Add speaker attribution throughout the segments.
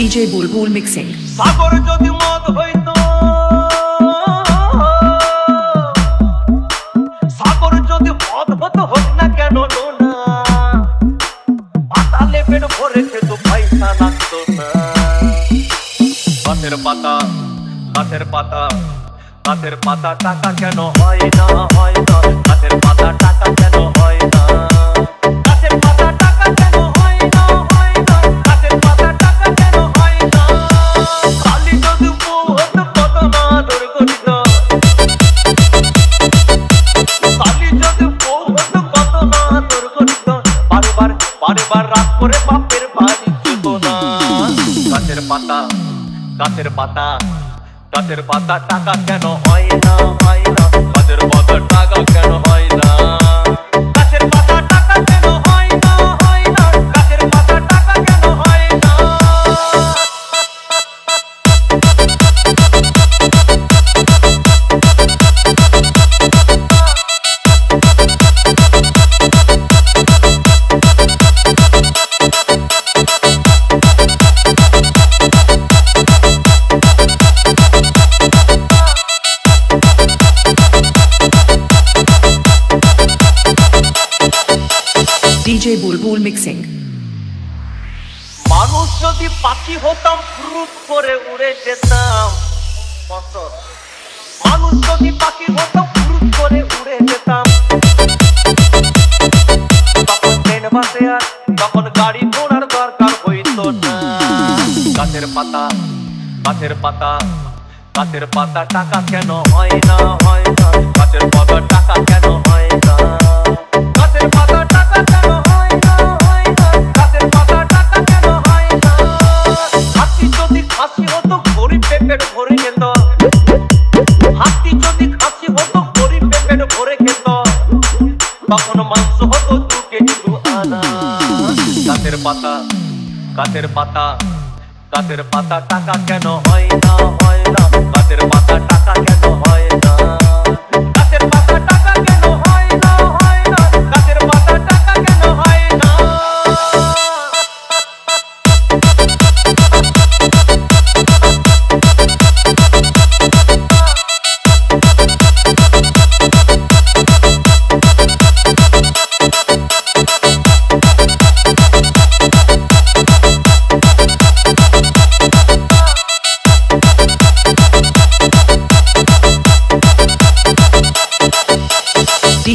Speaker 1: DJ Bulbul Mixing.
Speaker 2: সাগর যদি মদ হইতো, সাগর যদি মদ হতো হোক না কেন পাতালে পেট ভরে খেত, পয়সা লাগতো না। গাছের পাতা গাছের পাতা গাছের পাতা টাকা কেন হয় না হয় না? করে বাপের বাড়ি যেত না। গাছের পাতা গাছের পাতা গাছের পাতা টাকা কেন হয় না হয় না? গাছের পাতা টাকা কেন মানুষ যদি পাখি হতাম ফুরুত করে উড়ে যেতাম। মানুষ যদি পাখি হতাম ফুরুত করে উড়ে যেতাম। তখন ট্রেন বাসে আর তখন গাড়ি ঘোড়ার দরকার হইতো না। গাছের পাতা গাছের পাতা গাছের পাতা টাকা কেন হয় না হয় না। গাছের পাতা টাকা কেন হয় পাতা কাতের পাতা কাতের পাতা টাকা কেন হয় না হয় না? কাতের পাতা টাকা কেন হয়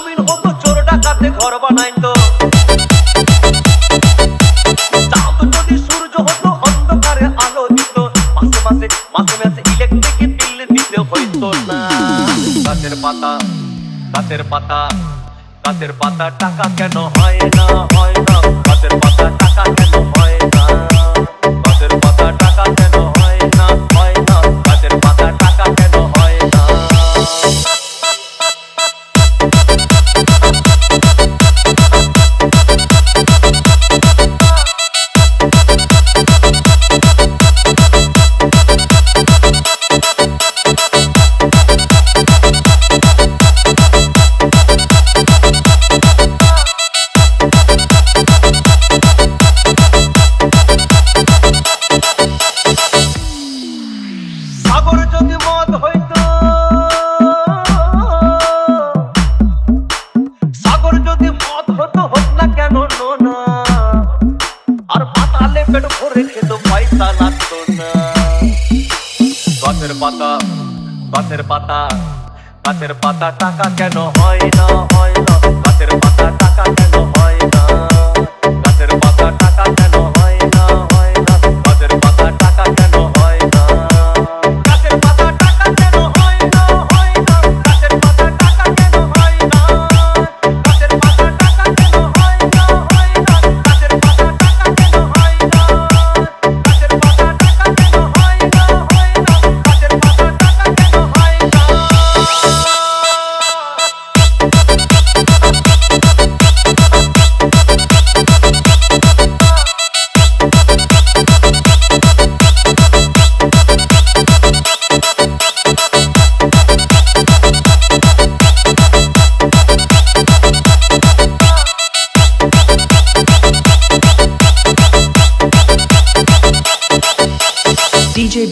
Speaker 2: জমিন হতো চোর ডাকাতে ঘর বানাইতো। যদি পাতা, গাছের পাতা গাছের পাতা টাকা কেন হয় না হয় না। গাছের পাতা টাকা কেন হয় না? পাতালে পেট ভরে খেত পয়সা লাগতো না। গাছের পাতা গাছের পাতা গাছের পাতা টাকা কেন হয় না হয়?